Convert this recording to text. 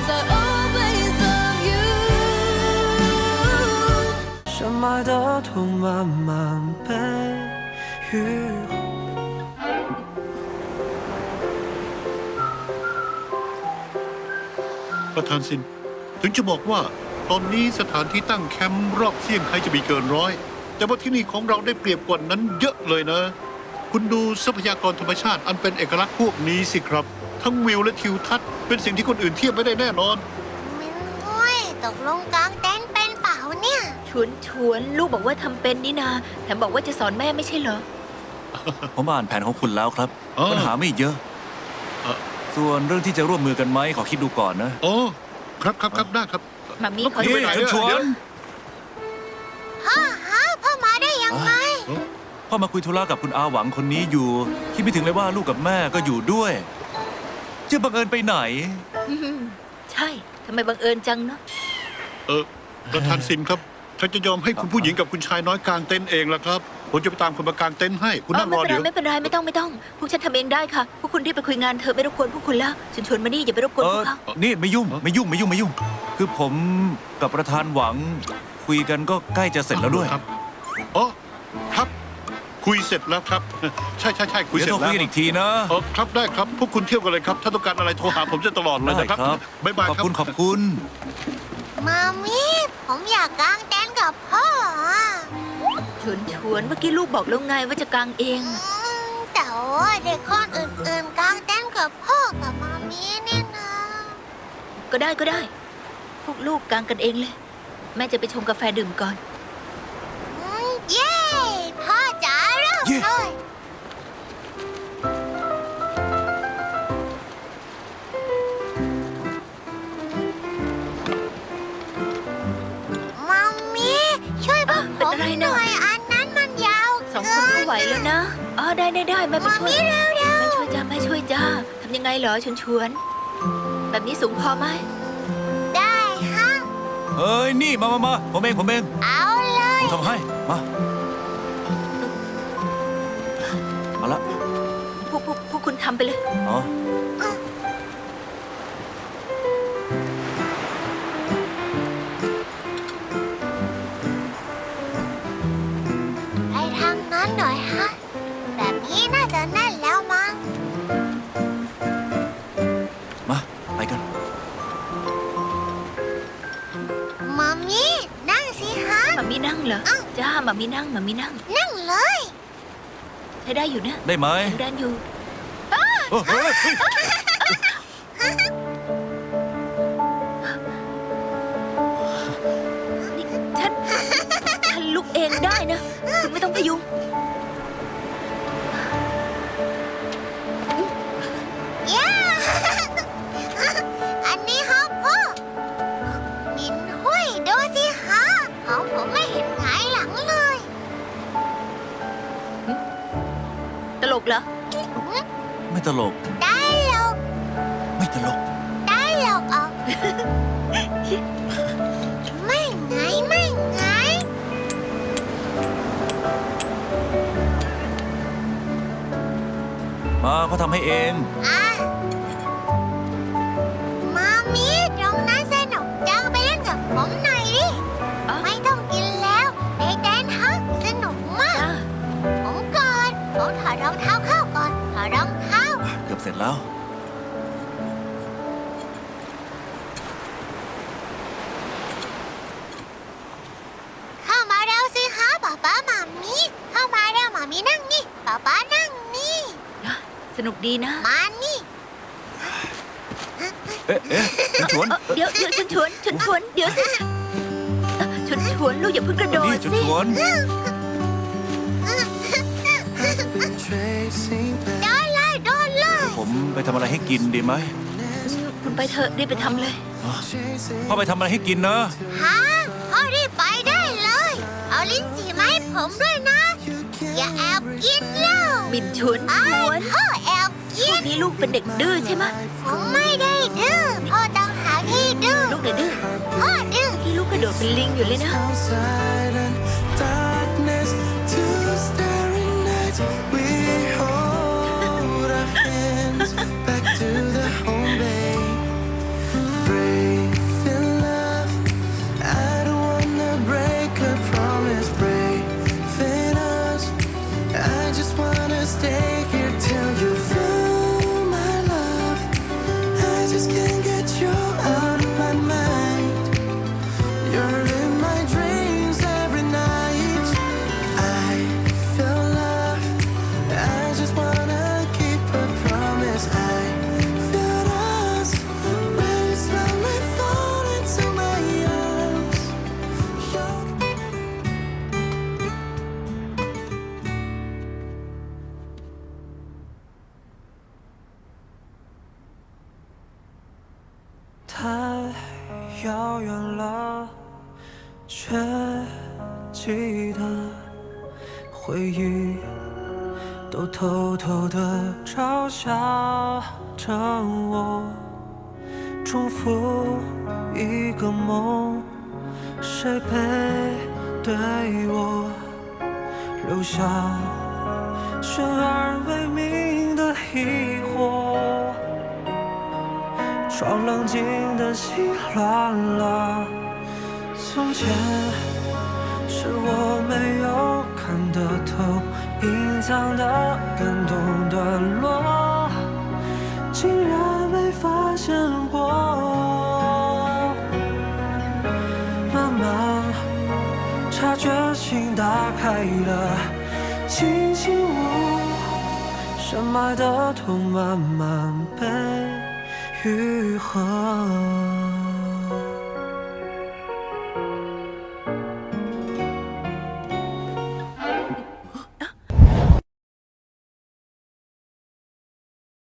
Cause I always love you 什么都痛慢慢被愈合。 ประธานซิน ถึงจะบอกว่า ตอนนี้สถานที่ตั้งแคมป์รอบเซี่ยงไฮ้จะมีเกินร้อย แต่ว่าที่นี่ของเราได้เปรียบกว่านั้นเยอะเลยนะ คุณดูทรัพยากรธรรมชาติอันเป็นเอกลักษณ์พวกนี้สิครับ ทั้งวิวและทิวทัศน์เป็นสิ่งที่คนอื่นเทียบไม่ได้แน่นอน มินห้วยตกลงกลางเต็นท์เป็นเปล่าเนี่ย ชวนชวนลูกบอกว่าทำเป็นนี่นาแถมบอกว่าจะสอนแม่ไม่ใช่เหรอ ผมอ่านแผนของคุณแล้วครับอ๋อปัญหาไม่เยอะ เอ่อส่วนเรื่องที่จะร่วมมือกันไหมขอคิดดูก่อนนะ โอ้ครับครับครับได้ครับ มามีขอนี่ดูไปไหนหน่อย ชวน พ่อฮะพ่อมาได้ยังไง พ่อมาคุยธุระกับคุณอาหวังคนนี้อยู่ คิดไม่ถึงเลยว่าลูกกับแม่ก็อยู่ด้วย จะบังเอิญไปไหน อื้อหือใช่ ทำไมบังเอิญจังเนาะ เออประธานซินครับถ้าจะยอมให้คุณผู้หญิงกับคุณชายน้อยกางเต็นท์เองล่ะครับ ผมจะไปตามคนมากางเต็นท์ให้ คุณเออนั่งรไม่อเป็นไรเดี๋ยวไม่เป็นไรไม่ต้องไม่ต้อง พวกฉันทำเองได้ค่ะ พวกคุณรีบไปคุยงานเธอะไม่รบกวนพวกคุณแล้วชวนชวนมานี่อย่าไปรบกวนเอพวอกเขานี่ไม่ยุ่งไม่ยุ่งไม่ยุ่งไม่ยุ่ง คือผมกับประธานหวัง คุยกันก็ใกล้จะเสร็จแล้วด้วย ครับอ๋อครับ คุยเสร็จแล้วครับ ใช่ใช่ใช่คุยเดี๋ยวเสร็โทรจแล้วคุยกันอีกทีนะอ๋อครับได้ครับ พวกคุณเที่ยวกันเลยครับ ถ้าต้องการอะไรโทรหาผมจะตลอดเลยได้นะครับครับ บ๊ายบายขอบครับ คุณขอบคุณ มามีผมอยากกางเต็นท์กับพ่ออะชวนชวนเมื่อกี้ลูกบอกแล้วไงว่าจะกางเอง อืมแต่ว่าเด็กคนอื่นๆกางเต็นท์กับพ่อกับมามีนี่นะก็ได้ก็ได้ พวกลูกกางกันเองเลย แม่จะไปชงกาแฟดื่มก่อน อืมเย้พ่อ จ๋าเริ่มเย้เลยมามีช่วยพวกอะผเป็นมอะไรหนะน่อยอันนั้นมันยาวสองคนไม่ไหวแล้วนะอ๋อได้ได้ได้แม่ไปมาช่วยมีเร็วแม่ช่วยจ้าแม่ช่วยจ้าทำยังไงเหรอชวนชวนแบบนี้สูงพอไหมๆได้ฮะ เอ้ย นี่ มามามาผมเอง ผมเอง เอาเลย ผมทำให้ มา มาละพวกพวกพวกคุณทำไปเลย อ๋อไปทางนั้นหน่อยฮะ แบบนี้น่าจะแน่นแล้วมั้ง มา ไปกันมามีนั่งสิฮะหมามีนั่งเหรอ อ้าว จ้าหมามีนั่งหมามีนั่ง นั่งเลยใช้ได้อยู่นะได้ไหมแข็งแรงอยู่ เอ้ยเฮ้ยเฮ้ยนี่ฉัน ฉันลุกเองได้นะ คุณไม่ต้องพยุง เหรอ ไม่ตลก ได้หรอก ไม่ตลก ได้หรอกออก ไม่ไงายไม่ไงายมาเขาทำให้เอง อะ อดรองเท้าเข้าก่อนถอดรองเท้า เกือบเสร็จแล้ว เข้ามาเร็วสิคะป๊าป๊าหมามีเข้ามาเร็วหมามีนั่งนี่ป๊าป๊านั่งนี่ สนุกดีนะ มานี่ เอ๊ะเอ๊ะคุณชวน เอ้อเดี๋ยวเดี๋ยวชวนชวนชวนชวนเดี๋ยวสิเอ้อชวนชวนลูกอย่าเพิ่งกระโดนี่ดชวนสิชวน Tracing โด back นเลยโดนเลยผมไปทำอะไรให้กินดีไหมคุณไปเถอะรีบไปทำเลยพ่อไปทำอะไรให้กินนะฮะพ่อรีบไปได้เลย เอาลิ้นจี่มาให้ผมด้วยนะ อย่าแอบกินเล้าบินชวนชไอ้วนพ่อแอบกินนี้ลูกเป็นเด็กดื้อใช่ไหมผมไม่ได้ดื้อพ่อต้องหาที่ดื้อลูกเด็กดื้อพ่อดื้อที่ลูกกระโดดเป็นลิงอยู่เลยนะ 太遥远了，却记得回忆都偷偷的嘲笑着我，重复一个梦，谁背对我留下悬而未明的疑惑？装冷静的心乱了。从前是我没有看得透，隐藏的感动段落，竟然没发现过。慢慢察觉心打开了，轻轻舞，深埋的痛慢慢被愈合。